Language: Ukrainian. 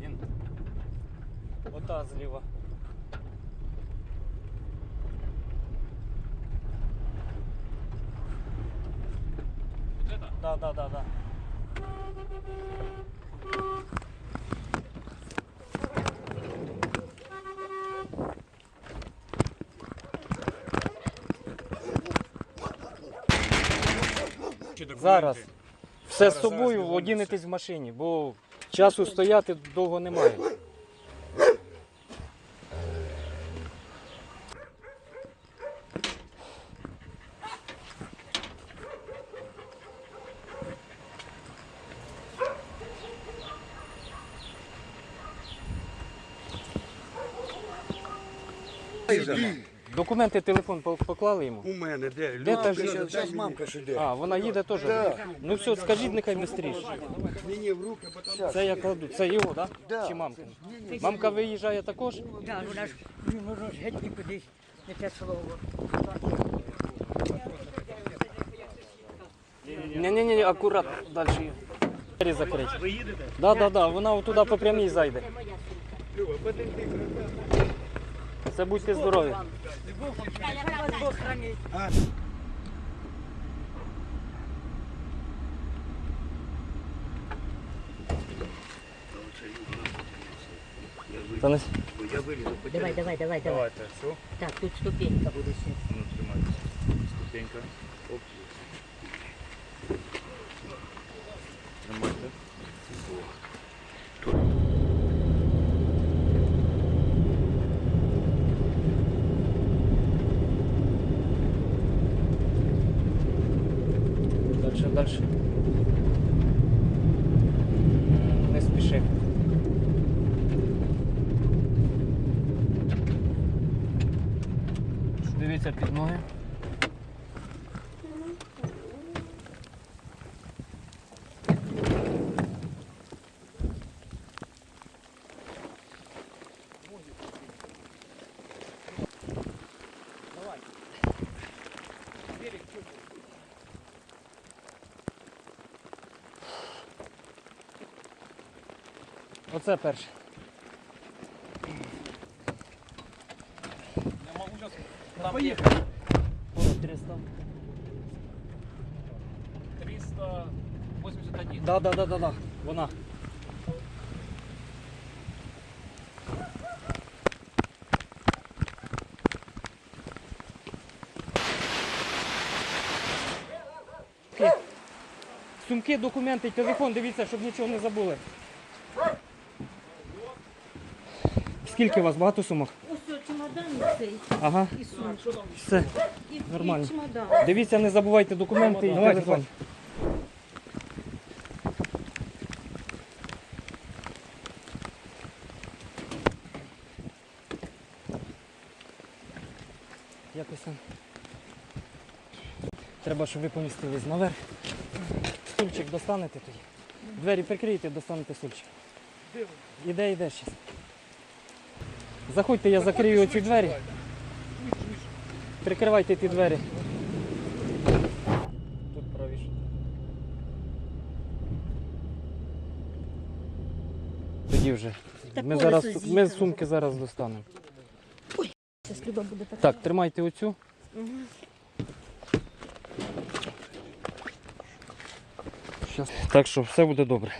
Він ота зліва. Вот это? Да, да, да, да. Зараз. Все з собою, одінетесь в машині, бо часу стояти довго немає. Документи, телефон по- поклали йому. У мене де? Де та ж- Зараз мамка ж іде. А, вона їде теж? Ну все, скажіть, нехай швидше. Ні-ні, в руки, потім. Це я кладу. Це його, так? Да. Чи мамка? Мамка виїжджає також? Так, вона ж не може ж геть нікудись, не те слово. Ні, ні, ні, акурат далі. Двері закриті. Ви їдете? Да, да, да. Вона отуди по прямій зайде. Це будьте здорові. Та не... Давай, давай, давай, давай. Давайте, все. Так, тут ступенька буде ще. Ну, тримайтеся. Ступенька. Оп. Дальше, дальше. Не спіши. Дивіться під ноги. Оце перше. Поїхали. 300. 381. Да, да, да, да, да. Вона. Сумки, документи, телефон, дивіться, щоб нічого не забули. Скільки у вас? Багато сумок? Ось чемодан цей Ага, і сумка. все. І, Нормально. і чемодан. Дивіться, не забувайте документи і Давайте, телефон. Якось там. Треба, щоб ви помістились наверх. Стульчик достанете тоді. Двері прикрийте, достанете стульчик. Іде, іде зараз. Заходьте, я закрию оці двері. Прикривайте ті двері. Тут правіше. Тоді вже. Ми, зараз, ми сумки зараз достанемо. Буде так. Так, тримайте оцю. Щас. Так що все буде добре.